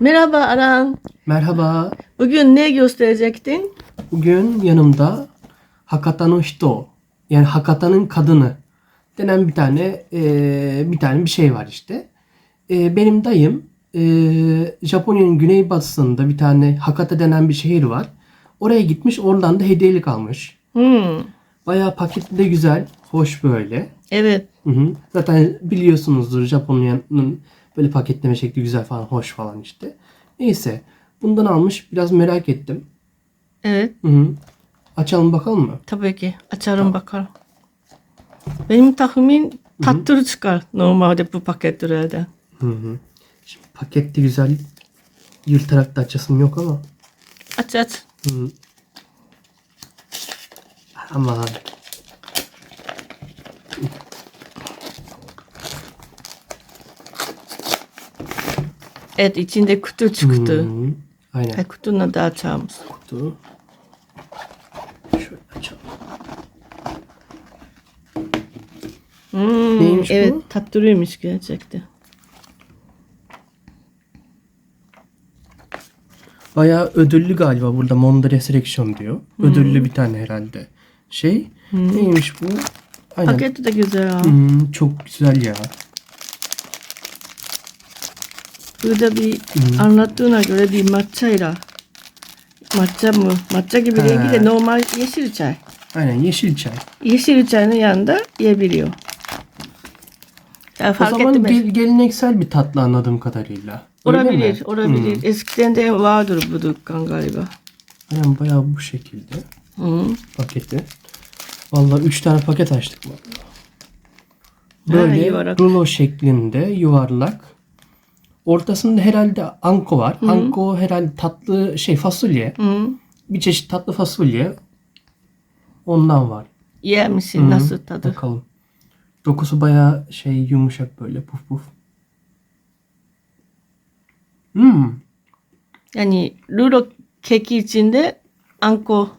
Merhaba Aran. Merhaba. Bugün ne gösterecektin? Bugün yanımda Hakata no Hito yani Hakata'nın kadını denen bir tane eee, bir tane bir şey var işte. Eee, benim dayım eee, Japonya'nın güneybatısında bir tane Hakata denen bir şehir var. Oraya gitmiş oradan da hediyelik almış. Hmm, Bayağı paketi de güzel, hoş böyle. evet. Hı hı. Zaten biliyorsunuzdur Japonya'nın böyle paketleme şekli güzel falan, hoş falan işte. Neyse. Bundan almış. Biraz merak ettim. Evet. Hı hı. Açalım bakalım mı? Tabii ki. Açarım bakalım. Benim tahmin tatlı çıkar normalde bu paketlerden. Hı hı. Şimdi pakette güzel yırtarak da açasım yok ama. Aç aç. Hı hı. Aman. Evet içinde kutu çıktı. Hı. Aynen. Ay, kutunu da açalım. Kutu. Şöyle açalım. Hmm, Neymiş bu? evet tatlıymış gerçekten. Bayağı ödüllü galiba burada Mondre Selection diyor. Ödüllü bir tane herhalde. Şey neymiş bu? Aynen. Paketi de güzel ha. Hmm, çok güzel ya. Burada bir anlattığına göre bir matchayla matcha mı? Matcha gibi Ha. rengi de normal yeşil çay. Aynen yeşil çay. Yeşil çayın yanında yiyebiliyor. Ya O fark zaman etmez. gel- geleneksel bir tatlı anladığım kadarıyla. Öyle mi? Olabilir, olabilir. Hmm. Eskiden de vardır bu dükkan galiba. Aynen bayağı bu şekilde Hı. paketi. Vallahi 3 tane paket açtık vallahi. Ha, Böyle yuvarlak. rulo şeklinde yuvarlak. Ortasında herhalde anko var. Anko herhalde tatlı şey fasulye. Hı. Bir çeşit tatlı fasulye. Ondan var. Yer misin? Hı. Nasıl tadı? Bakalım. Dokusu bayağı şey yumuşak böyle puf puf. Hmm. Yani rulo keki içinde anko.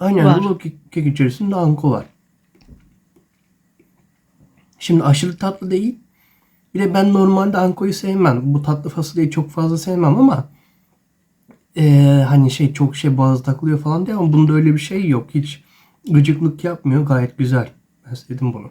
Aynen Var. rulo ke- kek içerisinde anko var. Şimdi aşırı tatlı değil. Bir de ben normalde ankoyu sevmem. Bu tatlı fasulyeyi çok fazla sevmem ama eee, hani şey çok şey boğaz takılıyor falan diye ama bunda öyle bir şey yok. Hiç gıcıklık yapmıyor. Gayet güzel. Ben sevdim bunu.